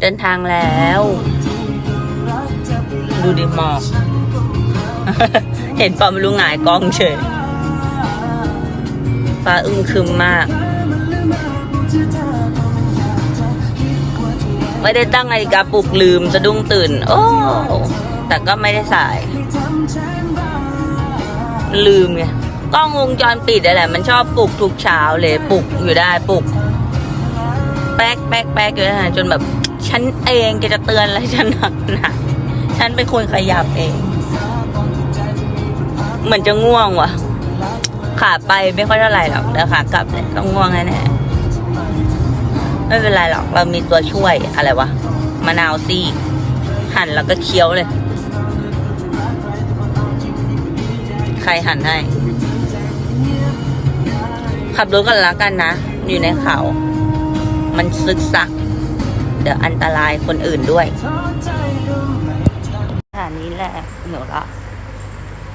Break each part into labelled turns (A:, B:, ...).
A: เดินทางแล้ว ดูดิหมอกเห็นเปล่าไม่รู้หงายกล้องเฉย ฟ้าอึมครึมมาก ไม่ได้ตั้งนาฬิกาปลุกลืมสะดุ้งตื่น โอ้ แต่ก็ไม่ได้สาย ลืมไงกล้องวงจรปิดอะไรมันชอบปลุกทุกเช้าเลยปลุกอยู่ได้ปลุก แป๊กแป๊กแป๊กอยู่ได้จนแบบ ฉันเองแกจะเตือนอะไรฉันหนักหนาฉันเป็นคนขยับเอง เหมือนจะง่วงว่ะ ขาไปไม่ค่อยเท่าไหร่หรอกแต่ขากลับเนี่ยต้องง่วงแน่ๆไม่เป็นไรหรอก เรามีตัวช่วยอะไรวะมะนาวซีกหั่นแล้วก็เคี้ยวเลย ใครหั่นให้ ขับรถกันละกันนะ อยู่ในเขา มันซึกซัก เดี๋ยวอันตรายคนอื่นด้วยสถานีแหละเหนียวละ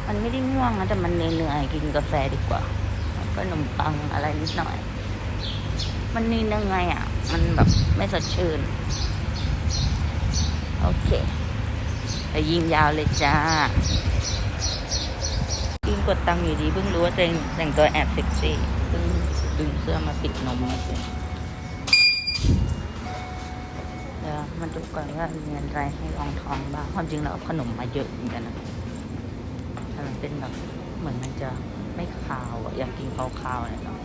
A: มันไม่ได้ง่วงนะแต่มันเหนื่อยๆกินกาแฟดีกว่าก็ขนมปังอะไรนิดหน่อย มันนี่ยังไงอะ มันแบบไม่สดชื่น โอเคไปยิงยาวเลยจ้ายิงกดตังค์อยู่ดีเพิ่งรู้ว่าตัวเองแต่งตัวแอบเซ็กซี่เพิ่งดึงเสื้อมาปิดนมมาสิเดี๋ย มาดูก่อนว่ามีอะไรให้ลองท้องบ้าง ความจริงเราขนมมาเยอะเหมือนกันนะแต่มันเป็นแบบเหมือนมันจะไม่คาวอะอยากกินคาวๆหน่ยเนาะ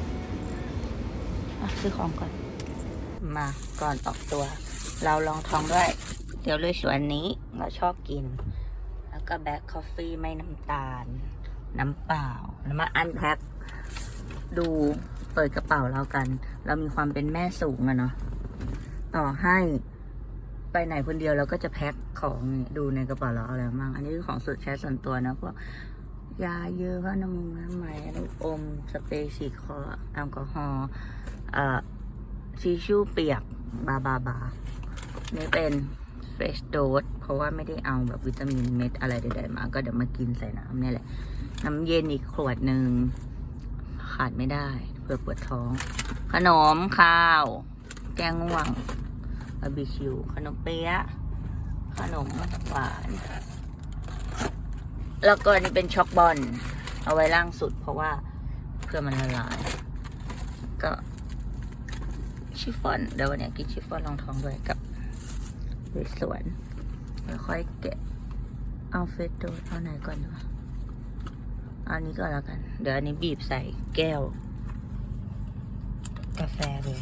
A: อะซื้อของก่อน มาก่อนออกตัว เราลองท้องด้วย เดี๋ยวเลยสวนนี้เราชอบกิน แล้วก็แบ็คคอฟฟี่ไม่น้ำตาล น้ำเปล่าแล้วมาอันแพ็คดูเปิดกระเป๋าเรากัน เรามีความเป็นแม่สูงอะเนาะต่อให้ ไปไหนคนเดียวเราก็จะแพ็คของดูในกระเป๋าเราอะไรบ้างอันนี้คือของสุดใช้ส่วนตัวนะพวกยาเยอะก็น้ำมันน้ำไหมลูกอมสเปรย์ฉีดคอแอลกอฮอล์เอ่อทิชชู่เปียกบาบาบานี่เป็นเฟชโดสเพราะว่าไม่ได้เอาแบบวิตามินเม็ดอะไรใดๆมา ก็เดี๋ยวมากินใส่น้ำนี่แหละ น้ำเย็นอีกขวดหนึ่งขาดไม่ได้เพื่อปวดท้อง ขนมข้าว แกงง่วง บาร์บีคิวขนมเปี๊ยะขนมหวาน แล้วก็อันนี่เป็นช็อกบอลเอาไว้ล่างสุด เพราะว่าเพื่อมันละลาย ก็ชิฟฟ่อนเดี๋ยววันนี้กินชิฟฟ่อนรองท้องด้วยกับเวสสวนแล้วค่อยแกะเอาเฟสโดเอาไหนก่อนดีวะเอาอันนี้ก่อนแล้วกัน เดี๋ยวอันนี้บีบใส่แก้ว กาแฟเลย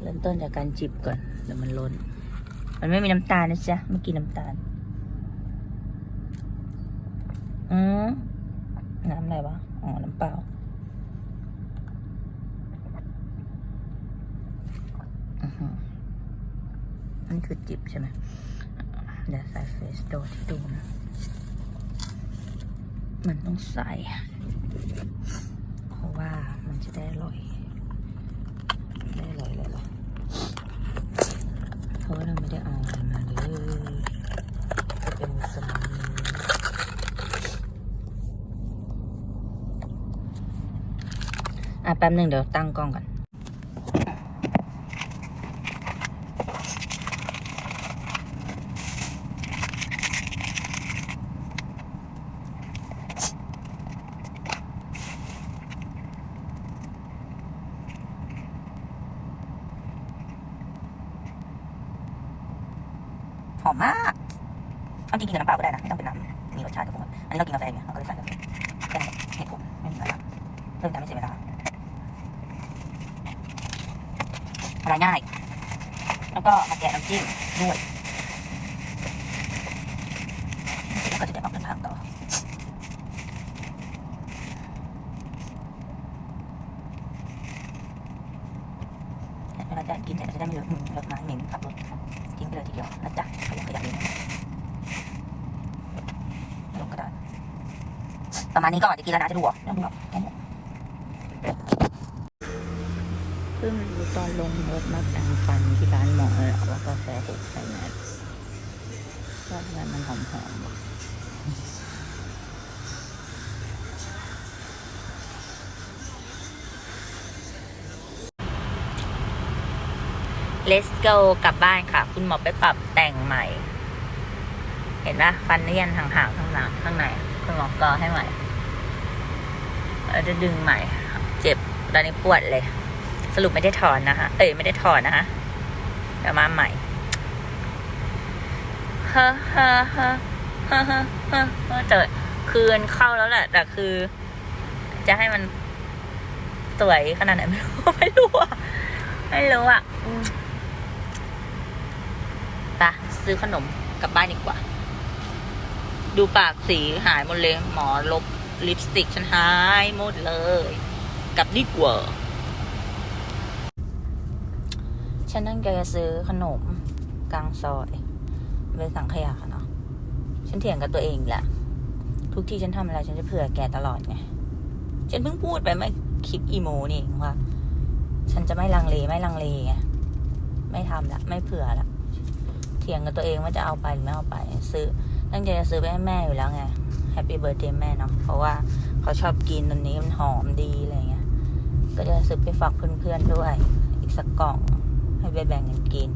A: เริ่มต้นจากการจิบก่อน เดี๋ยวมันล้น มันไม่มีน้ำตาลนะจ๊ะไม่กินน้ำตาล อืมน้ำอะไรวะ อ๋อ น้ำเปล่าอันนี้คือจิบใช่ไหมเดี๋ยวใส่เฟสโดที่ดูนะ มันต้องใส่ เพราะว่ามันจะได้อร่อย ได้อร่อยเลยหรอ เพราะว่าเราไม่ได้เอาอะไรมาเลยจะเป็นสมุนอะแป๊บหนึ่งเดี๋ยวตั้งกล้องก่อน หอมมากเอาจริงๆกินกับน้ำเปล่าก็ได้นะไม่ต้องเป็นน้ำมีรสชาติทุกคนอันนี้เรากินกาแฟไงเราก็เลยใส่แบบแค่นั้นเหตุผลไม่มีอะไรมาเพิ่มทำให้เสียเวลาอะไรง่าย แล้วก็มาแกะน้ำจิ้มด้วยแล้วก็จะได้ออกเดินทางต่อเวลาจะกินเสร็จจะได้ไม่เลอะมือเลอะไม้เหม็นขับรถทิ้งไปเลยทีเดียวนะจ๊ะขยะขยะนี้ลงกระดาษ ประมาณนี้ก่อนจะกินแล้วนะจะดูเหรอไม่ต้องดูหรอกแค่นี้เพิ่งรู้ตอนลงรถมาแต่งฟันที่ร้านหมอเลยเหรอว่ากาแฟหกใส่แมสว่าทำไมมันหอมๆวะ let's go กลับบ้านค่ะ คุณหมอไปปรับแต่งใหม่ เห็นปะฟันเนียนห่างๆข้างหลังข้างในคุณหมอกอให้ใหม่ เราจะดึงใหม่ เจ็บตอนนี้ปวดเลย สรุปไม่ได้ถอนนะคะเอ้ยไม่ได้ถอนนะคะเดี๋ยวมาใหม่เฮ้อเฮ้อเฮ้อเฮ้อเฮ้อเฮ้อเฮ้อเจอคืนเข้าแล้วแหละ แต่คือ จะให้มันสวยขนาดไหนไม่รู้ไม่รู้อะไม่รู้อะปะซื้อขนมกลับบ้านดีกว่า ดูปากสีหายหมดเลย หมอลบ ลิปสติกฉันหายหมดเลย กับดีกว่า ฉันนั่งแกจะซื้อขนมกลางซอยไปสังขยาเนาะ ฉันเถียงกับตัวเองแหละ ทุกที่ฉันทำอะไรฉันจะเผื่อแกตลอดไง ฉันเพิ่งพูดไปเมื่อคลิปอีโมนี่ว่า ฉันจะไม่ลังเลไม่ลังเลไง ไม่ทำละ ไม่เผื่อละ เถียงกับตัวเองว่าจะเอาไปหรือไม่เอาไป ซื้อตั้งใจจะซื้อไปให้แม่อยู่แล้วไง แฮปปี้เบิร์ดเดย์แม่เนาะเพราะว่าเขาชอบกินตอนนี้มันหอมดีอะไรเงี้ย ก็จะซื้อไปฝากเพื่อนๆด้วย อีกสักกล่องให้ไปแบ่งกันกิน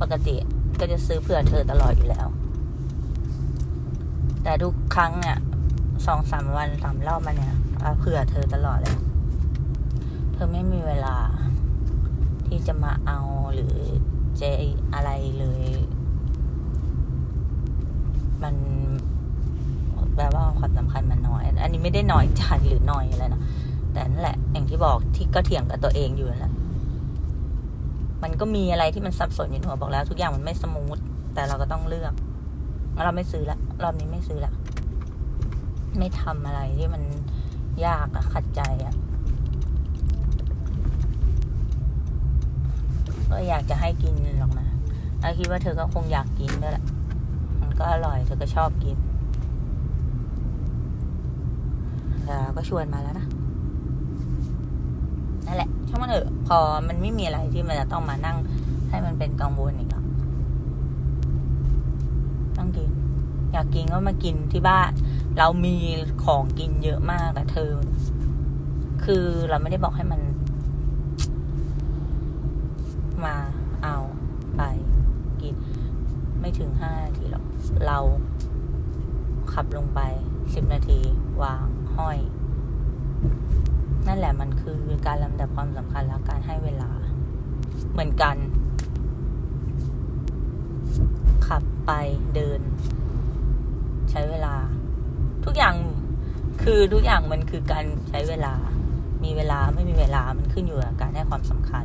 A: ปกติก็จะซื้อเผื่อเธอตลอดอยู่แล้ว แต่ทุกครั้งเนี่ยสองสามวันสามรอบมาเนี่ยเอาเผื่อเธอตลอดเลย เธอไม่มีเวลา ที่จะมาเอาหรือจะอะไรเลย มัน ลว่าความสำคัญมันน้อย อันนี้ไม่ได้น้อยใจหรือน้อยอะไรนะแต่นั่นแหละอย่างที่บอกที่ก็เถียงกับตัวเองอยู่นั่นแหละมันก็มีอะไรที่มันสับสนอยู่ในหัวบอกแล้ว ทุกอย่างมันไม่สมูทแต่เราก็ต้องเลือกงั้นเราไม่ซื้อละรอบนี้ไม่ซื้อละไม่ทำอะไรที่มันยากอะขัดใจอะก็อยากจะให้กินหรอกนะแล้วคิดว่าเธอก็คงอยากกินด้วยแหละมันก็อร่อยเธอก็ชอบกิน แต่เราก็ชวนมาแล้วนะนั่นแหละช่างมันเถอะพอมันไม่มีอะไรที่มันจะต้องมานั่ง ให้มันเป็นกังวลอีกแล้วต้องกิน อยากกินก็มากินที่บ้าน เรามีของกินเยอะมากแต่เธอ คือเราไม่ได้บอกให้มัน มาเอาไปกิน ไม่ถึงห้านาทีหรอกเราขับลงไปสิบนาทีวาง ห้อย นั่นแหละมันคือการลำดับความสำคัญและการให้เวลา เหมือนกัน ขับไปเดิน ใช้เวลา ทุกอย่างคือทุกอย่างมันคือการใช้เวลา มีเวลาไม่มีเวลามันขึ้นอยู่กับการให้ความสำคัญ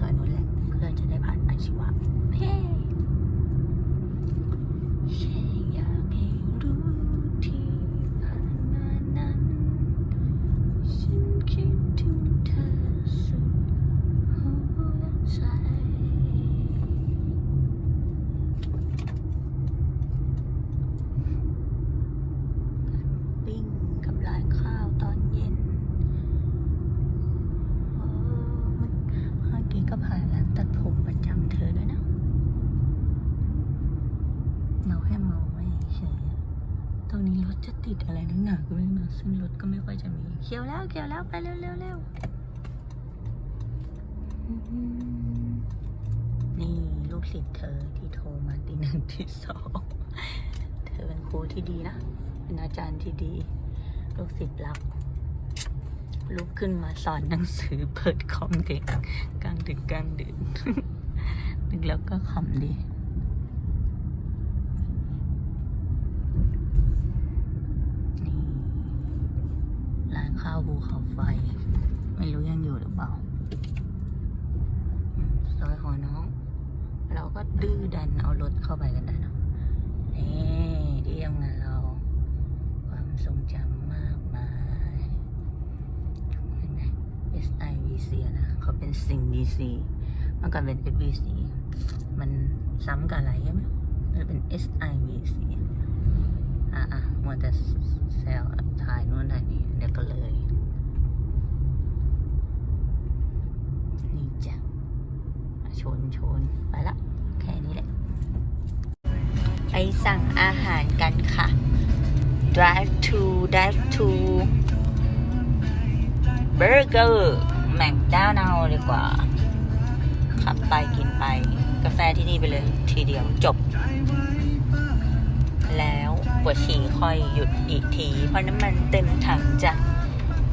A: ซอยนู้นแหละเพื่อจะได้ผ่านอาชีวะเฮ้แค่อยากให้รู้ที่ผ่านมานั้น ฉันคิดถึงเธอสุดหัวใจ ปิ้งกับร้านข้าวตอนเย็นโอ้มันเมื่อกี้ก็ผ่านร้านตัดผมประจำเธอด้วยนะ เมาแค่เมาไม่เฉยอะตรง นี้รถจะติดอะไรนักหนาก็ไม่รู้นะซึ่งรถก็ไม่ค่อยจะมีเขียวแล้วเขียวแล้วไปเร็วเร็วเร็วนี่ลูกศิษย์เธอที่โทรมาตีหนึ่งตีสองเธอเป็นครูที่ดีนะ เป็นอาจารย์ที่ดี ลูกศิษย์รักลุกขึ้นมาสอนหนังสือเปิดคอมเด็กกลางดึกกลางดึกนึกแล้วก็ขำดี ข้าวภูเขาไฟ ไม่รู้ยังอยู่หรือเปล่าซอยหอน้อง เราก็ดื้อดันเอารถเข้าไปกันได้นะนี่ที่ทำงานเรา ความทรงจำมากมายเห็นไหม SIVC นะเขาเป็นสิ่งดีซีมันก็เป็น SVC มันซ้ำกับอะไรใช่ไหมมันเป็น SIVC อะอะมัวแต่แซว ชนไปละ แค่นี้แหละ ไปสั่งอาหารกันค่ะ drive to drive to burger แม d ด้า n าดีกว่า ขับไปกินไป กาแฟที่นี่ไปเลย ทีเดียวจบ แล้วปวดฉี่ค่อยหยุดอีกที เพราะน้ำมันเต็มถังจ้ะ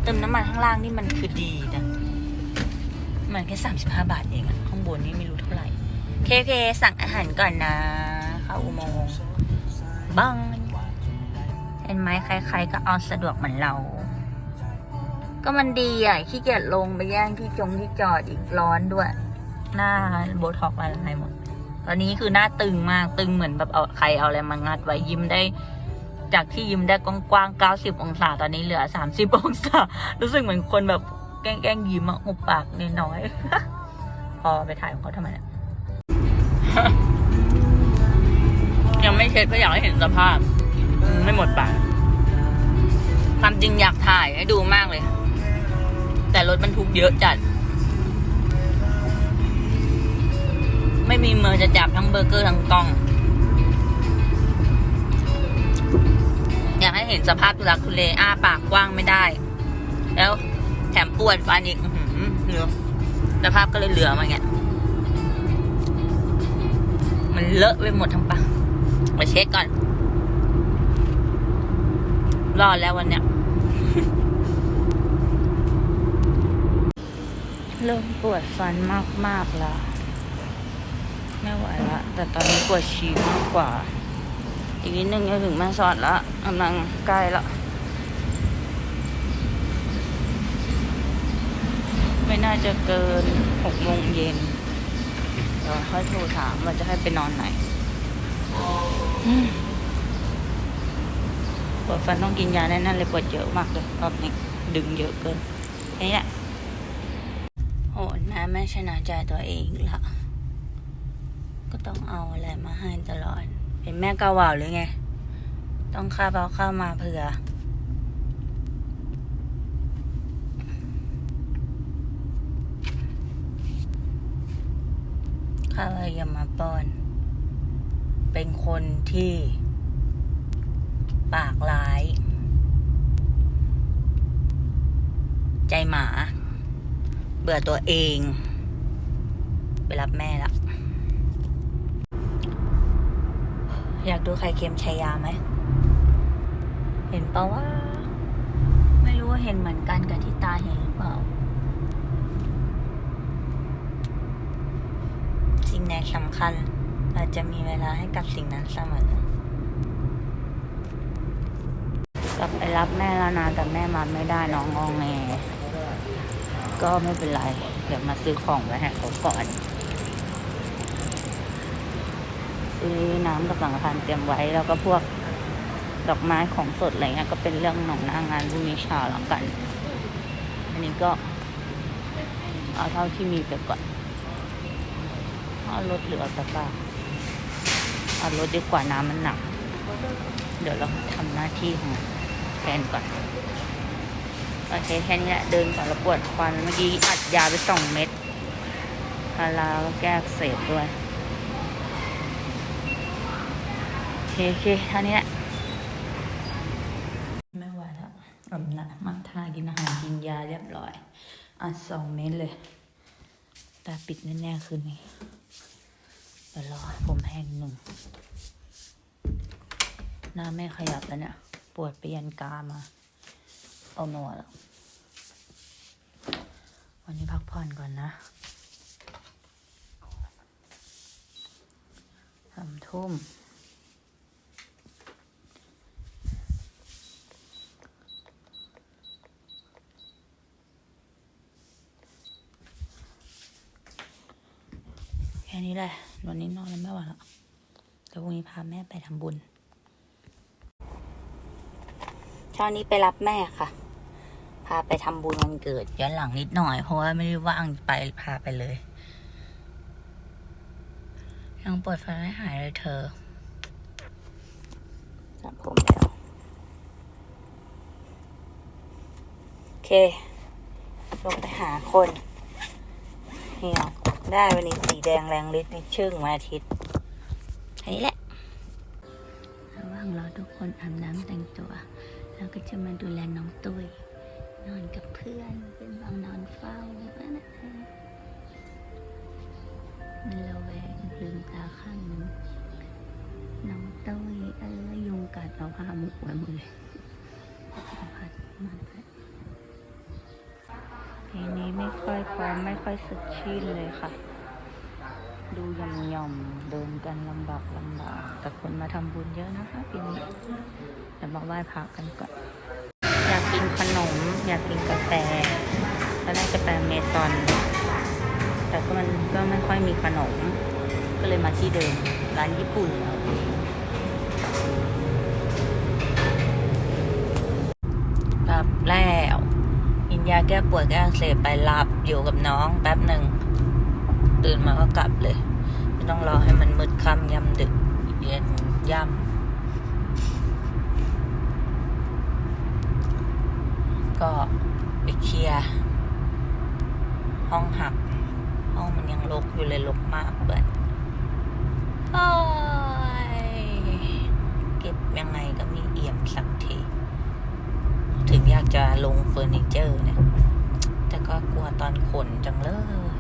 A: เติมน้ำมันข้างล่างนี่มันคือดีนะ มันแค่35บห้าบาทเองอะข้างบนนี่ไม่รู้เท่าไหร่เคเคสั่งอาหารก่อนนะเข้าอุโมงค์บังเห็นไหมใครๆก็เอาสะดวกเหมือนเรา ก็มันดีอะขี้เกียจลงไปแย่งที่จงที่จอดอีกร้อนด้วย หน้าโบท็อกอะไรหมด ตอนนี้คือหน้าตึงมากตึงเหมือนแบบเอาใครเอาอะไรมางัดไว้ยิ้มได้ จากที่ยิ้มได้กว้างๆ90องศาตอนนี้เหลือ30องศา รู้สึกเหมือนคนแบบ แกล้งๆยิ้มอะหุบปากนิดน้อย พอไปถ่ายของเขาทำไมเนี่ย ยังไม่เช็ดเพราะอยากให้เห็นสภาพ ไม่หมดปากความจริงอยากถ่ายให้ดูมากเลย แต่รถบรรทุกเยอะจัด ไม่มีมือจะจับทั้งเบอร์เกอร์ทั้งกล้อง อยากให้เห็นสภาพทุลักทุเลอ้าปากกว้างไม่ได้ แล้ว แถมปวดฟันอีกอื้อหือเหลือสภาพก็เลยเหลือมาเงี้ย มันเลอะไปหมดทั้งปากมาเช็ดก่อน รอดแล้ววันเนี้ยเริ่มปวดฟันมากๆแล้วไม่ไหวละ แต่ตอนนี้ปวดฉี่มากกว่า อีกนิดนึงจะถึงแม่สอดแล้วกำลังใกล้แล้ว ไม่น่าจะเกินหกโมงเย็นเดี๋ยวค่อยโทรถามว่าจะให้ไปนอนไหนปวดฟันต้องกินยาแน่นๆเลยปวดเยอะมากเลยรอบนี้ดึงเยอะเกินนี้แหละโหแม่ไม่ชนะใจตัวเองละก็ต้องเอาอะไรมาให้ตลอด เป็นแม่กาวาวหรือไง ต้องข้าวเอาข้ามาเผื่อ ข้าวอย่ามาป้อน เป็นคนที่ ปากร้าย ใจหมา เบื่อตัวเอง ไปรับแม่ละ อยากดูไข่เค็มชายาไหม เห็นเปล่าว่า ไม่รู้ว่าเห็นเหมือนกันกับที่ตาเห็นหรือเปล่า สิ่งไหนสำคัญ เราจะมีเวลาให้กับสิ่งนั้นเสมอกลับไปรับแม่แล้วนะแต่แม่มาไม่ได้น้องงองแงก็ไม่เป็นไร เดี๋ยวมาซื้อของไว้ให้เขาก่อนซื้อน้ำกับสังฆทานเตรียมไว้แล้วก็พวกดอกไม้ของสดอะไรเงี้ยก็เป็นเรื่องของหน้างานพรุ่งนี้เช้าแล้วกัน อันนี้ก็เอาเท่าที่มีไปก่อน เอารถเหลือแต่ป่าเอารถดีกว่าน้ำมันหนัก เดี๋ยวเราทำหน้าที่ของแฟนก่อน โอเคแค่นี้แหละเดินก่อนแล้วปวดฟันเมื่อกี้อัดยาไปสองเม็ดพาราก็แก้เสบด้วย โอเคโอเคท่านี้แหละไม่ไหวแล้วอดละมักทากินอาหารกินยาเรียบร้อย อัดสองเม็ดเลย ตาปิดแน่ๆคืนนี้ ดี๋ยวรอผมแห้งหนึ่ง หน้าไม่ขยับแล้วเนี่ย ปวดไปยันกามา เอาหนวดแล้ววันนี้พักผ่อนก่อนนะสามทุ่มแค่นี้แหละ วันนี้นอนแล้วไม่ไหวแล้วเดี๋ยวพรุ่งนี้พาแม่ไปทำบุญเช้านี้ไปรับแม่ค่ะ พาไปทำบุญวันเกิดย้อนหลังนิดหน่อย เพราะว่าไม่ได้ว่างไปพาไปเลยยังปวดไฟไม่หายเลยเธอสระผมแล้วโอเคลงไปหาคนเหี่ยว ได้วันนี้สีแดงแรงฤทธิ์ในชึ่งวันอาทิตย์อันนี้แหละระหว่างรอทุกคนอาบน้ำแต่งตัวเราก็จะมาดูแลน้องตุ้ยนอนกับเพื่อนเป็นบางนอนเฝ้านะมันระแวงลืมตาข้างนึงน้องตุ้ยเออยุงกัดเอาผ้ามุกไว้หมดเลยพัดมาพัด ทีนี้ไม่ค่อยพร้อมไม่ค่อยสดชื่นเลยค่ะ ดูยำย่ำๆเดินกันลำบากลำบากแต่คนมาทำบุญเยอะนะคะปีนี้เดี๋ยวมาไหว้พระกันก่อน อยากกินขนม อยากกินกาแฟแล้วน่าจะไปเมซอน แต่ก็มันก็ไม่ค่อยมีขนม ก็เลยมาที่เดิมร้านญี่ปุ่น แก้ปวดแก้อักเสพไปหลับอยู่กับน้องแป๊บหนึ่งตื่นมาก็กลับเลย ไม่ต้องรอให้มันมืดค่ำย่ำดึก เย็นย่ำก็ไปเคลียร์ห้องหัก ห้องมันยังรกอยู่เลยรกมากเลยโอ้ยเก็บยังไงก็มีเอี่ยมสักที ถึงอยากจะลงเฟอร์นิเจอร์เนี่ย แต่ก็กลัวตอนขนจังเลย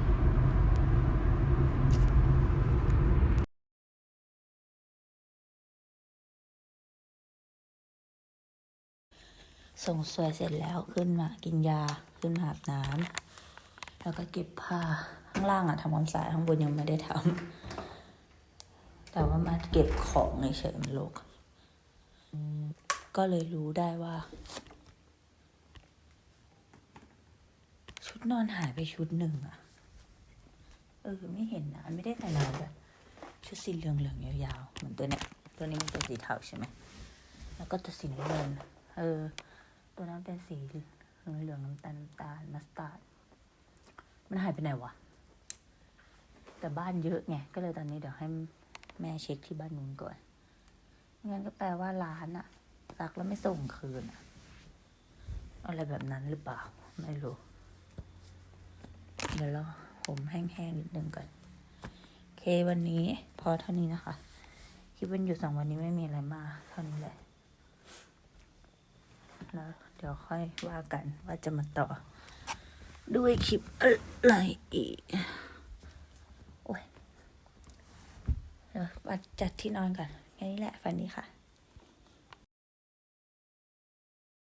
A: ส่งสวยเสร็จแล้วขึ้นมากินยาขึ้นมาอาบน้ำแล้วก็เก็บผ้าข้างล่างอะทำความสะอาดข้างบนยังไม่ได้ทำแต่ว่ามาเก็บของเฉยมันรกก็เลยรู้ได้ว่า ดนอนหายไปชุดหนึ่งอะเออไม่เห็นนะไม่ได้แต่นานแบบชุดสีเหลืองๆยาวๆเหมือนตัวเนี้ยตัวนี้มันเป็นสีเทาใช่ไหมแล้วก็ตัวสีน้ำเงินเออ ตัวนั้นเป็นสีเหลืองๆน้ำตาลน้ำตาลมัสตาร์ดมันหายไปไหนวะแต่บ้านเยอะไงก็เลยตอนนี้เดี๋ยวให้แม่เช็คที่บ้านนู้นก่อนไม่งั้นก็แปลว่าร้านอะซักแล้วไม่ส่งคืนอะอะไรแบบนั้นหรือเปล่า ไม่รู้ เดี๋ยวเราผมแห้งๆนิดนึงก่อนโอเควันนี้พอเท่านี้นะคะคลิปวันหยุดสองวันนี้ไม่มีอะไรมากเท่านี้แหละแล้วเดี๋ยวค่อยว่ากันว่าจะมาต่อ ด้วยคลิปอะไรอีกโอ้ยเดี๋ยวมาจัดที่นอนก่อนแค่นี้แหละฝันนี้ค่ะ